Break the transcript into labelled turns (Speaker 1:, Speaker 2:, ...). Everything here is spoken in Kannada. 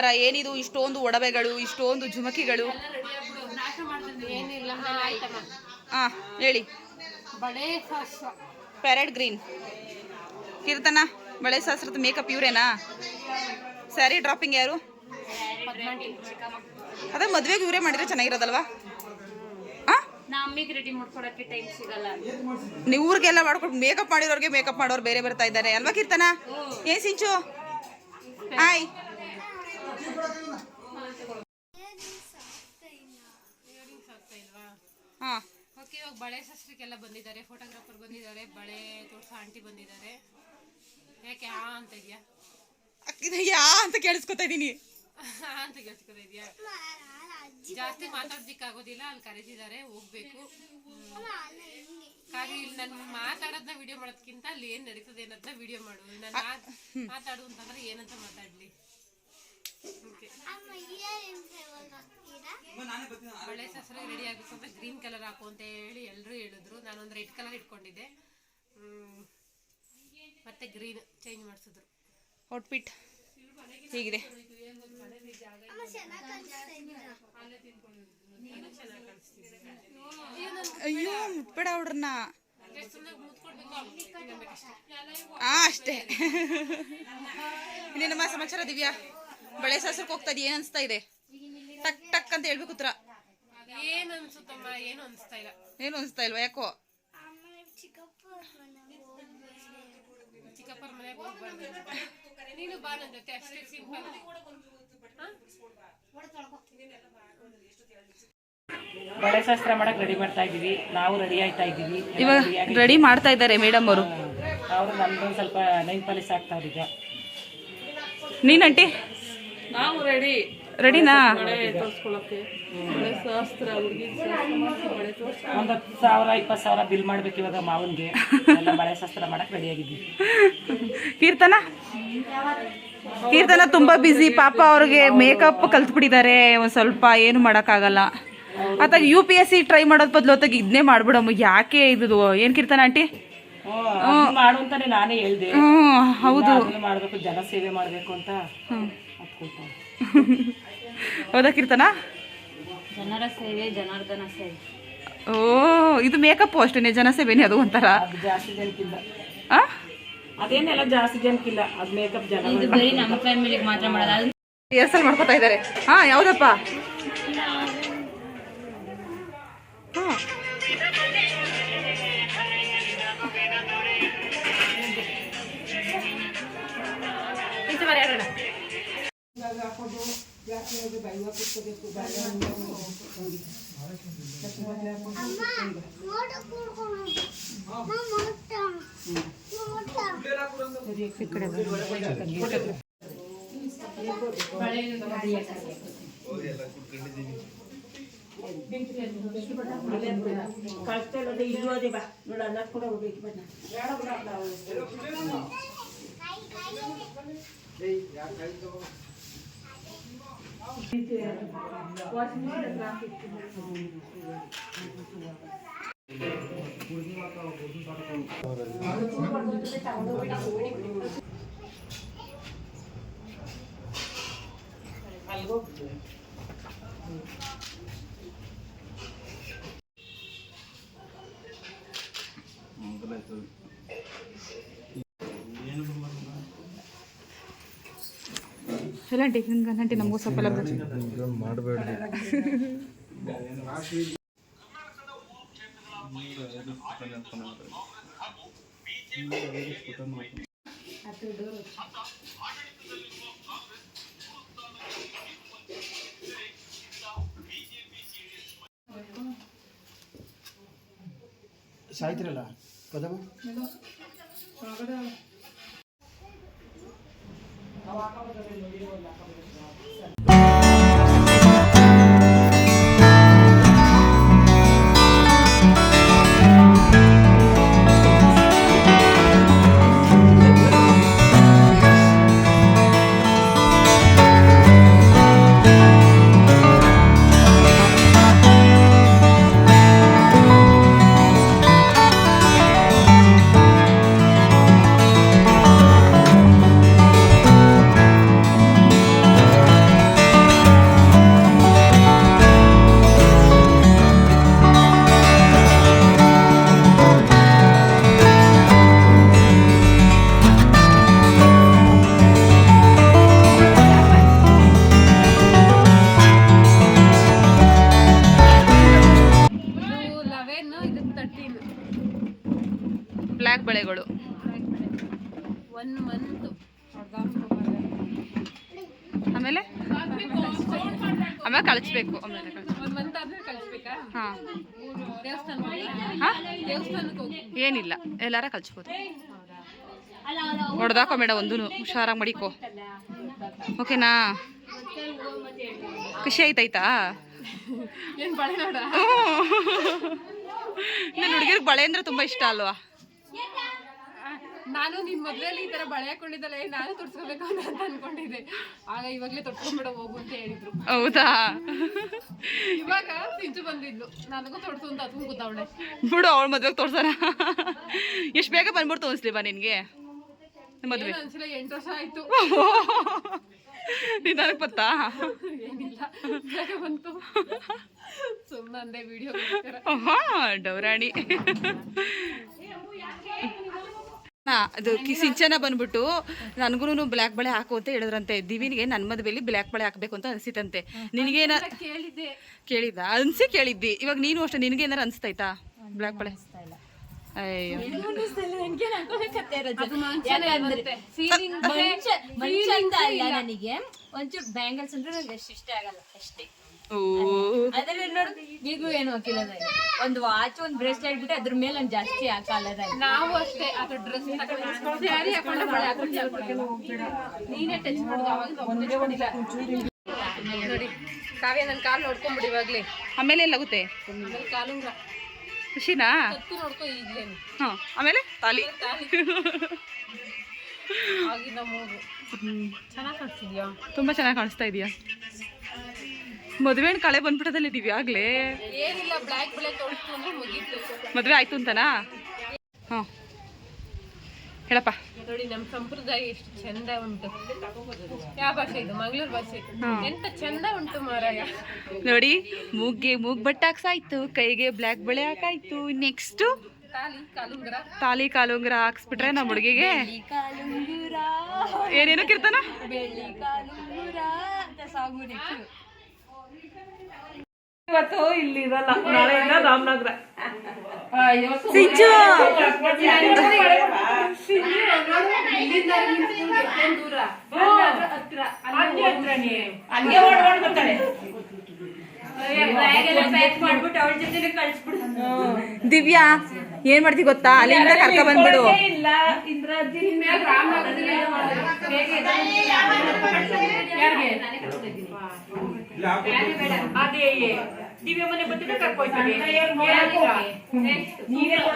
Speaker 1: ಅಲಂಕಾರ ಏನಿದು? ಇಷ್ಟೊಂದು ಒಡವೆಗಳು ಇಷ್ಟೊಂದು ಜುಮಕಿಗಳು ಹಾ ಹೇಳಿ. ಪ್ಯಾರೆಡ್ ಗ್ರೀನ್ ಕೀರ್ತನ ಬಳೆ ಶಾಸ್ತ್ರದ ಮೇಕಪ್ ಇವರೇನಾ? ಸ್ಯಾರಿ ಡ್ರಾಪಿಂಗ್ ಯಾರು? ಅದ ಮದುವೆಗೆ ಇವರೇ ಮಾಡಿದ್ರೆ ಚೆನ್ನಾಗಿರೋದಲ್ವಾ? ನೀವು ಊರಿಗೆಲ್ಲ ಮಾಡ್ಕೊಂಡು ಮೇಕಪ್ ಮಾಡಿರೋರಿಗೆ ಮೇಕಪ್ ಮಾಡೋರು ಬೇರೆ ಬರ್ತಾ ಇದ್ದಾರೆ. ಅಲ್ವಾ ಕೀರ್ತನ? ಏನ್ ಸಿಂಚು? ಹಾಯ್ ಹಾ.
Speaker 2: ಓಕೆ ಇವಾಗ ಬಳೆ ಶಾಸ್ತ್ರಕ್ಕೆಲ್ಲ ಬಂದಿದ್ದಾರೆ ಫೋಟೋಗ್ರಾಫರ್ ಬಂದಿದ್ದಾರೆ ಬಳೆ ತೋರ್ಸೋ ಆಂಟಿ ಬಂದಿದ್ದಾರೆ. ಯಾಕೆ ಆ ಅಂತ ಇದೆಯಾ?
Speaker 1: ಇದು ಯಾ ಅಂತ ಕೇಳಿಸ್ಕೊತಾ ಇದೀನಿ.
Speaker 2: ಆ ಅಂತ ಕೇಳಿಸ್ಕೊತಾ ಇದೆಯಾ? ಜಾಸ್ತಿ ಮಾತಾಡ್ಲಿಕ್ಕಾಗೋದಿಲ್ಲ ಅಲ್ಲಿ ಕರೆದಿದ್ದಾರೆ ಹೋಗ್ಬೇಕು. ಹಾಗೆ ಇಲ್ಲಿ ನಾನು ಮಾತಾಡೋದನ್ನ ವಿಡಿಯೋ ಮಾಡೋದಕ್ಕಿಂತ ಅಲ್ಲಿ ಏನ್ ನಡೀತದೆ ಅನ್ನೋದನ್ನ ವಿಡಿಯೋ ಮಾಡು. ನಾನು ಮಾತಾಡು ಅಂತಂದ್ರೆ ಏನಂತ ಮಾತಾಡ್ಲಿ? ಬಳೆ ಶಾಸ್ತ್ರ ರೆಡಿ ಆಗಬೇಕು ಅಂತ ಗ್ರೀನ್ ಕಲರ್ ಹಾಕು ಅಂತ ಹೇಳಿ ಎಲ್ಲರೂ ಹೇಳಿದ್ರು. ನಾನೊಂದು ರೆಡ್ ಕಲರ್ ಇಟ್ಕೊಂಡಿದ್ದೆ. ಮತ್ತೆ ಗ್ರೀನ್ ಚೇಂಜ್ ಮಾಡಿಸಿದ್ರು.
Speaker 1: ಔಟ್ಫಿಟ್ ಹೀಗಿದೆ. ಅಯ್ಯೋ ಮುಟ್ಬೇಡ ಹುಡ್ರನ್ನ. ಆ ಅಷ್ಟೇ. ಇನ್ನೇನಮ್ಮ ಸಮಾಚಾರ ದಿವ್ಯಾ? ಬಳೆ ಸಾಸಕ್ಕೆ ಹೋಗ್ತಾ ಇದೆ ಏನ್ ಅನ್ಸ್ತಾ ಇದೆ? ಟಕ್ ಟಕ್ ಅಂತ ಹೇಳ್ಬೇಕು ಉತ್ತರ.
Speaker 2: ಏನು ಅನ್ಸುತ್ತಮ್ಮ ಏನು ಅನ್ಸ್ತಾ ಇಲ್ಲ.
Speaker 1: ಏನು ಅನ್ಸ್ತಾ ಇಲ್ವಾ ಯಾಕೋ?
Speaker 2: ಚಿಕ್ಕಪ್ಪರ ಮನೆಗೆ ಹೋಗ್ಬಾರ್ದು ನೀನು ಬಾ ನನ್ನ ಜೊತೆ ಅಷ್ಟೇ ಸಿಂಪಲ್
Speaker 3: ಬಳೆ ಶಾಸ್ತ್ರ ಮಾಡಕ್ ರೆಡಿ ಮಾಡ್ತಾ ಇದೀವಿ ನಾವು ರೆಡಿ ಆಯ್ತಾ ಇದೀವಿ
Speaker 1: ಇವಾಗ ರೆಡಿ ಮಾಡ್ತಾ ಇದ್ದಾರೆ ಮೇಡಮ್ ಅವರು.
Speaker 3: ಅವರು ನಮ್ದೊಂದು ಸ್ವಲ್ಪ ನೈನ್ ಪಾಲಿಸ್ ಆಗ್ತಾವ್ರೀಗ ನೀನಂಟಿ
Speaker 1: ನೀನ್ ಅಂಟಿ
Speaker 4: ನಾವು ರೆಡಿ
Speaker 1: ರೆಡಿನಾ?
Speaker 3: ಒಂದ್ ಹತ್ತು ಸಾವಿರ ಇಪ್ಪತ್ತು ಸಾವಿರ ಬಿಲ್ ಮಾಡ್ಬೇಕು ಇವಾಗ ಮಾವನ್ಗೆ. ಎಲ್ಲ ಬಳೆ ಶಾಸ್ತ್ರ ಮಾಡಕ್ ರೆಡಿ ಆಗಿದ್ದೀವಿ
Speaker 1: ಕೀರ್ತನ? ಕೀರ್ತನ ತುಂಬಾ ಬಿಸಿ ಪಾಪ ಅವ್ರಿಗೆ ಮೇಕಪ್ ಕಲ್ತ್ಬಿಟ್ಟಿದ್ದಾರೆ. ಒಂದ್ ಸ್ವಲ್ಪ ಏನು ಮಾಡಕ್ಕಾಗಲ್ಲ. ಅತ್ತಾಗ U P S C try ಮಾಡೋದ್ ಬದಲು ಹೊತ್ತಾಗ ಇದನ್ನೇ ಮಾಡ್ಬಿಡಮ್ಮ. ಯಾಕೆ ಇದು? ಏನ್ ಕೀರ್ತನ ಆಂಟಿ?
Speaker 3: ಹ್ಮ್, ಅದ್ನ ಮಾಡು ಅಂತಾನೆ ನಾನೇ ಹೇಳ್ದೆ.
Speaker 1: ಹೌದು.
Speaker 3: ಮಾಡಬೇಕು ಜನ ಸೇವೆ ಮಾಡ್ಬೇಕು ಅಂತ.
Speaker 1: ಹೌದಾ ಕೀರ್ತನ?
Speaker 2: ಜನರ ಸೇವೆ ಜನಾರ್ದನ ಸೇವೆ.
Speaker 1: ಓ ಇದು ಮೇಕಪ್ ಅಷ್ಟೇನೆ ಜನಸೇವೆನೇ ಅದು ಒಂಥರ.
Speaker 3: ಜಾಸ್ತಿ ಜನಕ್ಕಿಲ್ಲ.
Speaker 1: ಆ?
Speaker 3: ಅದೇನೆಲ್ಲ ಜಾಸ್ತಿ ಜನಕ್ಕಿಲ್ಲ ಅದು ಮೇಕಪ್ ಜನ
Speaker 2: ಬರೀ ನಮ್ಮ ಫ್ಯಾಮಿಲಿಗೆ ಮಾತ್ರ ಮಾಡೋದು.
Speaker 1: ರಿಹರ್ಸಲ್ ಮಾಡ್ಕೊತಾ ಇದ್ದಾರೆ. ಹಾ ಯಾವ್ದಪ್ಪ? ಹಾ.
Speaker 3: ಕಳ್ಸ್ಕೊಳ್ಳೋದು ಇಲ್ಲೂ ಅದೇ ಬಾ ನೋಡು ಅನ್ನ ಕೂಡ ಹೋಗ್ಬೇಕು ಬನ್ನ 아, 알고
Speaker 1: ಎಲ್ಲ ಆಂಟಿ ಹಿಂಗೆ ಆಂಟಿ ನಮಗೂ ಸ್ವಲ್ಪ ಎಲ್ಲ ಬಿಡಿ.
Speaker 5: ಮಾಡಬೇಡ್ರಿ ಸಾಯ್ತಿರಲ್ಲ ಪದಮ
Speaker 2: Hawakan
Speaker 1: mo na rin mo yun.
Speaker 2: Wala ka mo ಕಳಿಸ್ಬೇಕು ಆಮೇಲೆ
Speaker 1: ಹಾಂ.
Speaker 2: ಹಾಂ?
Speaker 1: ಏನಿಲ್ಲ ಎಲ್ಲಾರ ಕಳಿಸ್ಬೋದು. ಹೊಡೆದಾಕೋ ಮೇಡ ಒಂದೂ ಹುಷಾರಾಗಿ ಮಡಿಕೋ. ಓಕೆನಾ? ಖುಷಿ ಆಯ್ತಾಯ್ತಾ ನನ್ನ ಹುಡುಗಿರ್ಗೆ ಬಳೆ ಅಂದ್ರೆ ತುಂಬಾ ಇಷ್ಟ ಅಲ್ವಾ?
Speaker 2: ನಾನು ನಿನ್ ಮದ್ವೆಯಲ್ಲಿ ಈ ತರ ಬಳೆ ಹಾಕೊಂಡಿದ್ದಲ್ಲ ನಾನು ತೊಡ್ಸ್ಕೋಬೇಕು ಅಂತ ಅನ್ಕೊಂಡಿದ್ದೆ. ಆಗ ಇವಾಗ್ಲೇ ತೊಡ್ಸ್ಕೊಂಡ್ಬಿಡ ಹೋಗು ಅಂತ ಹೇಳಿದ್ರು.
Speaker 1: ಹೌದಾ?
Speaker 2: ಇವಾಗ ಸಿಂಚು ಬಂದಿದ್ಲು. ನನಗೂ ತೊಡ್ಸು ಅಂತ ಅದು ಕೂತವಳೆ
Speaker 1: ಬಿಡು ಅವಳ ಮದ್ವೆಗೆ ತೋರ್ಸೋಣ. ಎಷ್ಟು ಬೇಗ ಬಂದ್ಬಿಡ್ತು ಅನ್ಸ್ಲಿ ಬಾ ನಿನಗೆ? ಮದ್ವೆ.
Speaker 2: ಅನ್ಸಿಲ್ಲ ಎಂಟು ವರ್ಷ ಆಯ್ತು.
Speaker 1: ನೀನ್ ನನಗೆ ಗೊತ್ತಾ?
Speaker 2: ಏನಿಲ್ಲ ಬೇಗ ಬಂತು. ಸುಮ್ಮನೆ ಅಂದೆ ವಿಡಿಯೋ
Speaker 1: ಹಾ ಡೌರಾಣಿ. ಅದು ಕಿ ಸಿಂಚನ ಬಂದ್ಬಿಟ್ಟು ನನಗೂ ಬ್ಲ್ಯಾಕ್ ಬಳೆ ಹಾಕು ಅಂತ ಹೇಳಿದ್ರಂತೆ. ದಿವಿನಿಗೆ ನನ್ನ ಮದುವೆಲಿ ಬ್ಲ್ಯಾಕ್ ಬಳೆ ಹಾಕ್ಬೇಕು ಅಂತ ಅನ್ಸಿತಂತೆ ನಿನಗೇನ
Speaker 2: ಕೇಳಿದ
Speaker 1: ಕೇಳಿದ್ದ. ಅನ್ಸಿ ಕೇಳಿದ್ದಿ. ಇವಾಗ ನೀನು ಅಷ್ಟೇ ನಿನಗೆ ಏನಾರು ಅನ್ಸ್ತೈತಾ ಬ್ಲ್ಯಾಕ್ ಬಳೆ? ಅಯ್ಯೋ.
Speaker 6: ನನಗೆ ಒಂಚೂರು ಬ್ಯಾಂಗಲ್ಸ್ ಅಂದ್ರೆ ನನಗೆ ಅಷ್ಟು ಇಷ್ಟ ಆಗಲ್ಲ ಅಷ್ಟೇ. ಈಗೂ ಏನು ಹಾಕಿಲ್ಲ ಒಂದು ವಾಚ್ ಒಂದು ಬ್ರೇಸ್ಲೆಟ್ ಬಿಟ್ಟು ಅದ್ರ ಮೇಲೆ ಜಾಸ್ತಿ ಹಾಕಲ್ಲ
Speaker 2: ನಾವು ಅಷ್ಟೇ ಅದು ಡ್ರೆಸ್ ಸ್ಯಾರಿ ಹಾಕೊಂಡು ಬಳೆ ಹಾಕೊಂಡು ಹಾಕೊಳ್ಳಲ್ಲ. ನೀನೇ ಟಚ್ ಮಾಡೋದು ಅವಾಗ ನೋಡಿ ಕಾವ್ಯ ನನ್ನ ಕಾಲು ನೋಡ್ಕೊಂಡ್ಬಿಡಿ ಇವಾಗ್ಲೇ.
Speaker 1: ಆಮೇಲೆ ಎಲ್ಲಾಗುತ್ತೆ
Speaker 2: ಕಾಲು
Speaker 1: ಖುಷಿನಾ?
Speaker 2: ನೋಡ್ಕೊ
Speaker 1: ಹಾಂ ಆಮೇಲೆ ತಾಲಿ.
Speaker 2: ಆಗಿನ ಮೂಗು. ಚೆನ್ನಾಗಿ ಕಾಣಿಸ್ತಿದ್ಯಾ?
Speaker 1: ತುಂಬಾ ಚೆನ್ನಾಗಿ ಕಾಣಿಸ್ತಾ ಇದೆಯಾ? ಮದುವೆ ಕಳೆ ಬಂದ್ಬಿಟ್ಟದಲ್ಲಿ ಇದೀವಿ ಆಗ್ಲೇ.
Speaker 2: ಏನಿಲ್ಲ
Speaker 1: ಮದುವೆ ಆಯ್ತು ಅಂತನಾ? ಹಾಂ. ಹೇಳಪ್ಪ.
Speaker 2: ನೋಡಿ ನಮ್ಮ ಸಂಪ್ರದಾಯ ಎಷ್ಟು ಚಂದ ಉಂಟು. ಯಾವ ಭಾಷೆ ಇದು? ಮಂಗಳೂರು ಭಾಷೆ ಎಂತ ಚಂದ ಉಂಟು ಮಾರಾಯ.
Speaker 1: ನೋಡಿ ಮೂಗ್ಗೆ ಮೂಗ್ ಬಟ್ಟೆ ಹಾಕ್ಸಾಯ್ತು ಕೈಗೆ ಬ್ಲ್ಯಾಕ್ ಬಳೆ ಹಾಕಾಯ್ತು ನೆಕ್ಸ್ಟ್
Speaker 2: ತಾಲಿ ಕಾಲುಂಗರ.
Speaker 1: ಹಾಕ್ಸ್ಬಿಟ್ರೆ ನಮ್ಮ ಹುಡುಗಿಗೆ.
Speaker 6: ಕಾಲುಂಗುರ.
Speaker 1: ಏನೇನು ಕಿರ್ತನ
Speaker 6: ಬೆಳ್ಳಿ ಕಾಲುಂಗುರ ಅಂತ ಸಾಂಗು ನೆಕ್ಸ್ಟ್
Speaker 3: ಇವತ್ತು ಇಲ್ಲಿ ಇರಲ್ಲ. ನಾಳೆಯಿಂದ ರಾಮನಗರ.
Speaker 1: ಸಿಂಚು!
Speaker 3: ಓಡ್ಕೊಂಡು ಬರ್ತಾಳೆ
Speaker 6: ಕಳಿಸ್ಬಿಡು.
Speaker 1: ದಿವ್ಯಾ ಏನ್ ಮಾಡ್ತಿ ಗೊತ್ತಾ? ಅಲ್ಲಿಂದ ಕರ್ಕ ಬಂದ್ಬಿಡು.
Speaker 3: ಇಲ್ಲ. ದಿವ್ಯ ಮನೆ ಬಂದಿದ್ರೆ ಕರ್ಕೊಯ್ತೀನಿ ನೀವೇ
Speaker 2: ಆ